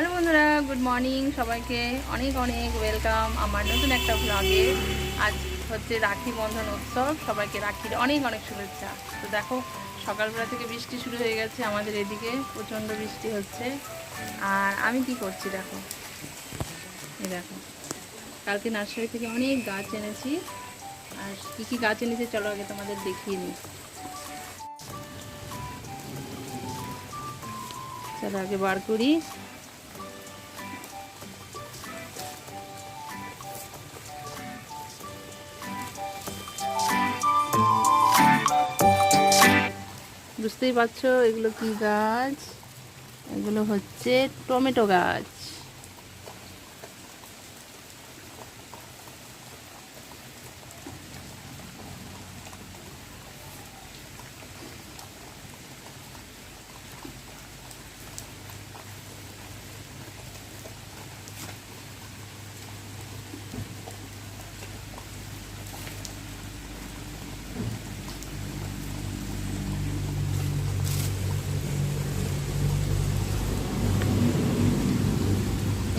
Hello বন্ধুরা, good morning সবাইকে। অনেক অনেক ওয়েলকাম আমার নতুন একটা ব্লগে আজ হচ্ছে রাখি বন্ধন উৎসব, সবাইকে রাখির অনেক অনেক শুভেচ্ছা। তো দেখো, সকালবেলা থেকে বৃষ্টি শুরু হয়ে গেছে আমাদের এদিকে, প্রচণ্ড বৃষ্টি হচ্ছে। আর আমি কি করছি দেখো? এই দেখো, কালকে নার্সারি থেকে অনেক গাছ এনেছি। আর কী কী গাছ এনেছি চলো আগে তোমাদের দেখিয়ে নিই। চলো আগে বার করি। বুঝতেই পারছ এগুলো কি গাছ? এগুলো হচ্ছে টমেটো গাছ।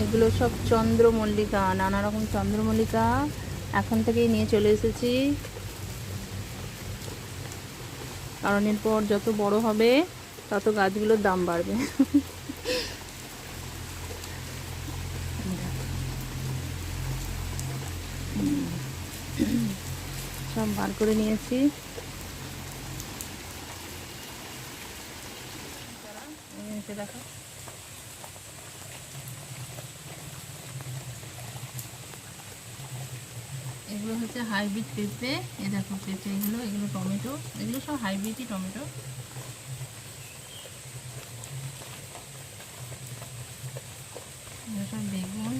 এগুলো সব চন্দ্রমল্লিকা, নানা রকম চন্দ্রমল্লিকা এখন থেকেই নিয়ে চলে এসেছি। কারণ এরপর যত বড় হবে, তত গাছগুলোর দাম বাড়বে। সব বার করে নিয়েছি। দেখো। এগুলো হচ্ছে হাইব্রিড পেঁপে এ দেখো পেঁপে এগুলো এগুলো টমেটো, এগুলো সব হাইব্রিডই টমেটো। সব বেগুন।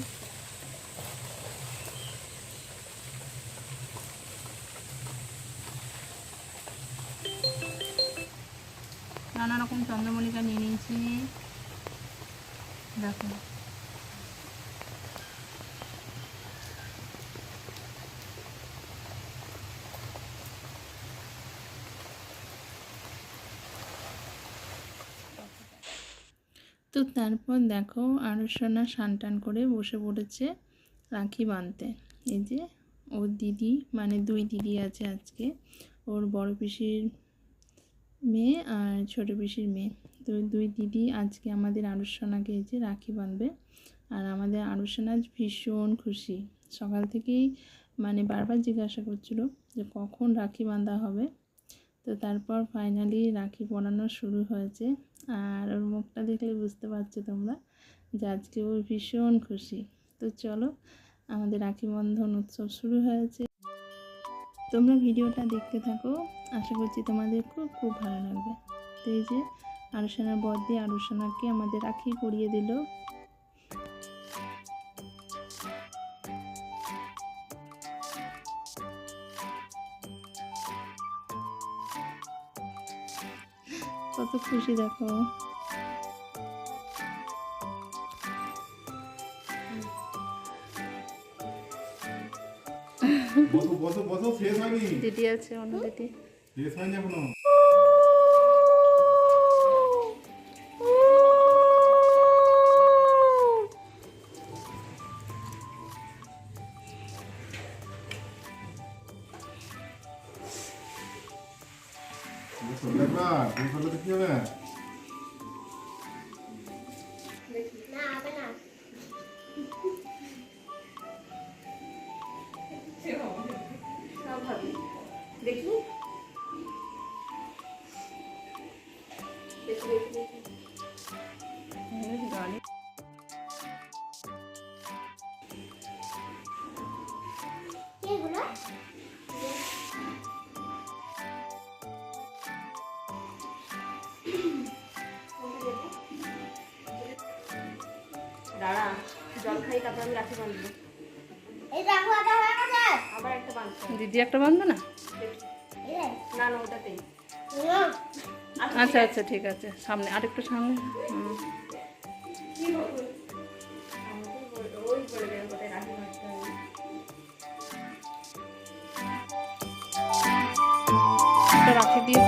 নানা রকম চন্দ্রমল্লিকা নিয়ে নিয়েছি। দেখো। তো তারপর দেখো আরসনা টান করে বসে পড়েছে রাখি বাঁধতে। এই যে ওর দিদি মানে দুই দিদি আছে আজকে, ওর বড় পিসির মেয়ে আর ছোট পিসির মেয়ে। তো দুই দিদি আজকে আমাদের আরসনাকে এই যে রাখি বাঁধবে। আর আমাদের আরসনা ভীষণ খুশি। সকাল থেকেই মানে বারবার জিজ্ঞাসা করছিল যে কখন রাখি বাঁধা হবে। তো তারপর ফাইনালি রাখি পরানো শুরু হয়েছে। আর ওর মুখটা দেখলে বুঝতে পারছ তোমরা যে আজকে ও ভীষণ খুশি। তো চলো, আমাদের রাখি বন্ধন উৎসব শুরু হয়েছে। তোমরা ভিডিওটা দেখতে থাকো, আশা করছি তোমাদের খুব খুব ভালো লাগবে। তো এই যে আলোচনার বর দিয়ে আলোচনাকে আমাদের রাখি পরিয়ে দিল। কত খুশি দেখো। দিদি আছে অন্য দিদি। শেষ হয়নি এখনও সন্ধ্যা ক্লাস এই কি হবে দেখি গাড়ি দাঁড়া জল খাই তারপর আমি রাখি বাঁধবো। হয়ে আবার একটা দিদি একটা বাঁধবে না? না না ওটাতেই। আচ্ছা আচ্ছা ঠিক আছে সামনে আরেকটু সামনে। হুম। রাখি দিয়ে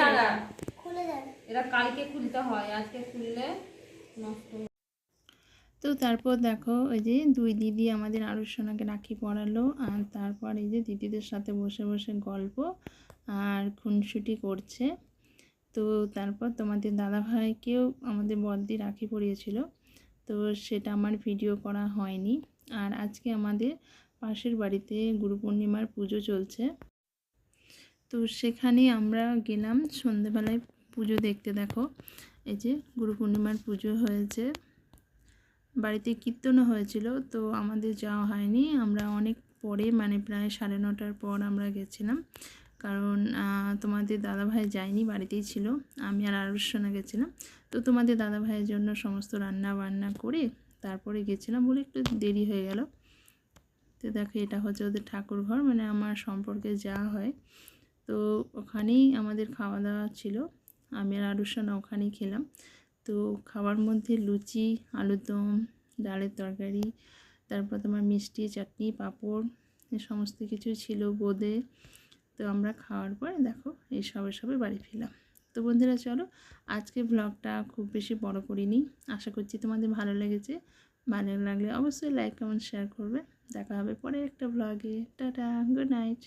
দাঁড়া। খুলে কালকে খুলতে হয় আজকে খুললে নষ্ট তো তারপর দেখো ওই যে দুই দিদি আমাদের আরও সোনাকে রাখি পরালো আর তারপর এই যে দিদিদের সাথে বসে বসে গল্প আর খুনসুটি করছে। তো তারপর তোমাদের দাদাভাইকেও আমাদের বদ্দি রাখি পরিয়েছিল তো সেটা আমার ভিডিও করা হয়নি। আর আজকে আমাদের পাশের বাড়িতে গুরু পূর্ণিমার পুজো চলছে। তো সেখানে আমরা গেলাম। সন্ধেবেলায় পুজো দেখতে, দেখো। এই যে গুরু পূর্ণিমার পুজো হয়েছে। বাড়িতে কীর্তনও হয়েছিল, তো আমাদের যাওয়া হয়নি। আমরা অনেক পরে মানে প্রায় সাড়ে নটার পর আমরা গেছিলাম। কারণ তোমাদের দাদাভাই যায়নি, বাড়িতেই ছিল। আমি আর আরুষনা গেছিলাম। তো তোমাদের দাদাভাইয়ের জন্য সমস্ত রান্না বান্না করে তারপরে গেছিলাম বলে একটু দেরি হয়ে গেল। তো দেখো, এটা হচ্ছে ওদের ঠাকুর ঘর মানে আমার সম্পর্কে যাওয়া হয়। তো ওখানেই আমাদের খাওয়া দাওয়া ছিল। আমি আর আরুষনা ওখানেই খেলাম। তো খাবার মধ্যে লুচি আলুর দম ডালের তরকারি, তারপর তোমার মিষ্টি, চাটনি, পাঁপড়, এ সমস্ত কিছু ছিল বোঁদে। তো আমরা খাওয়ার পরে দেখো এই সবে সবে বাড়ি ফিরলাম। তো বন্ধুরা চলো আজকে ব্লগটা খুব বেশি বড় করিনি। আশা করছি তোমাদের ভালো লেগেছে। ভালো লাগলে অবশ্যই লাইক কমেন্ট শেয়ার করবে। দেখা হবে পরে একটা ব্লগে টাটা গুড নাইট